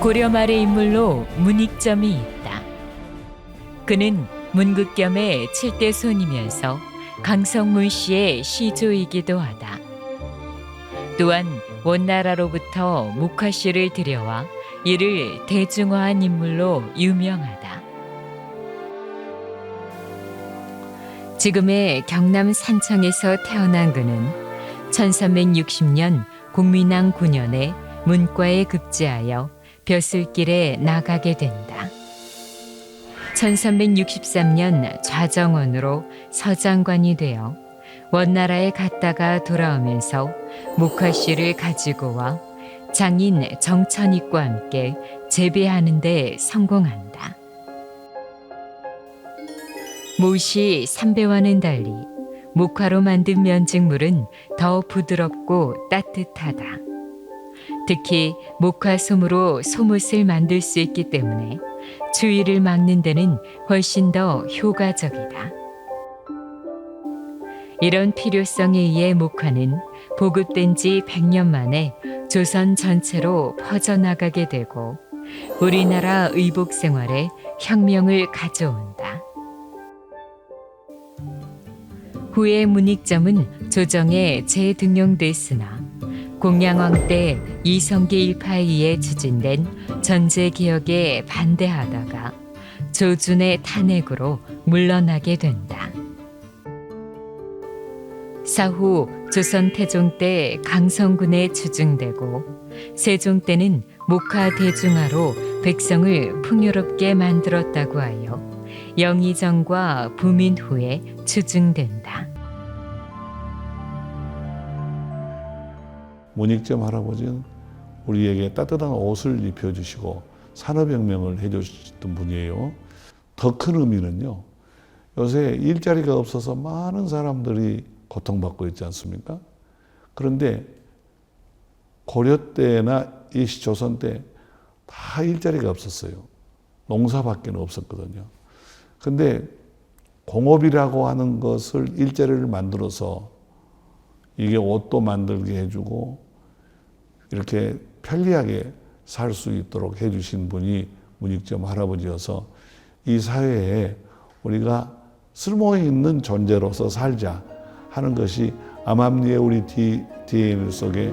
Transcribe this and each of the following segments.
고려 말의 인물로 문익점이 있다. 그는 문극겸의 7대 손이면서 강성문 씨의 시조이기도 하다. 또한 원나라로부터 목화 씨를 들여와 이를 대중화한 인물로 유명하다. 지금의 경남 산청에서 태어난 그는 1360년 국민왕 9년에 문과에 급제하여 벼슬길에 나가게 된다. 1363년 좌정원으로 서장관이 되어 원나라에 갔다가 돌아오면서 목화씨를 가지고 와 장인 정천익과 함께 재배하는 데 성공한다. 못이 삼배와는 달리 목화로 만든 면직물은 더 부드럽고 따뜻하다. 특히 목화솜으로 솜옷을 만들 수 있기 때문에 추위를 막는 데는 훨씬 더 효과적이다. 이런 필요성에 의해 목화는 보급된 지 100년 만에 조선 전체로 퍼져나가게 되고 우리나라 의복 생활에 혁명을 가져온다. 후에 문익점은 조정에 재등용됐으나 공양왕 때 이성계 일파에 추진된 전제 개혁에 반대하다가 조준의 탄핵으로 물러나게 된다. 사후 조선 태종 때 강성군에 추증되고 세종 때는 목화 대중화로 백성을 풍요롭게 만들었다고 하여 영의정과 부민 후에 추증된다. 문익점 할아버지는 우리에게 따뜻한 옷을 입혀주시고 산업혁명을 해주셨던 분이에요. 더 큰 의미는요. 요새 일자리가 없어서 많은 사람들이 고통받고 있지 않습니까? 그런데 고려 때나 일시조선 때 다 일자리가 없었어요. 농사밖에 없었거든요. 근데 공업이라고 하는 것을 일자리를 만들어서 이게 옷도 만들게 해주고 이렇게 편리하게 살 수 있도록 해주신 분이 문익점 할아버지여서 이 사회에 우리가 쓸모 있는 존재로서 살자 하는 것이 암암리에 우리 DNA 속에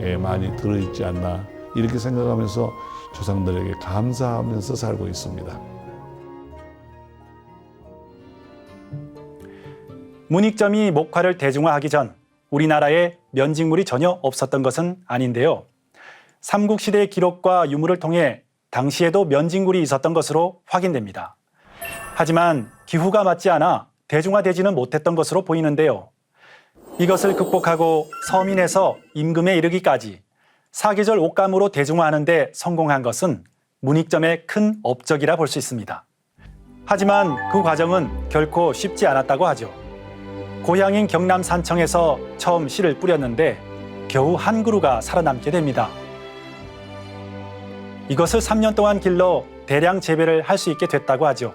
예, 많이 들어있지 않나 이렇게 생각하면서 조상들에게 감사하면서 살고 있습니다. 문익점이 목화를 대중화하기 전 우리나라에 면직물이 전혀 없었던 것은 아닌데요. 삼국시대의 기록과 유물을 통해 당시에도 면직물이 있었던 것으로 확인됩니다. 하지만 기후가 맞지 않아 대중화되지는 못했던 것으로 보이는데요. 이것을 극복하고 서민에서 임금에 이르기까지 사계절 옷감으로 대중화하는 데 성공한 것은 문익점의 큰 업적이라 볼 수 있습니다. 하지만 그 과정은 결코 쉽지 않았다고 하죠. 고향인 경남 산청에서 처음 씨를 뿌렸는데 겨우 한 그루가 살아남게 됩니다. 이것을 3년 동안 길러 대량 재배를 할 수 있게 됐다고 하죠.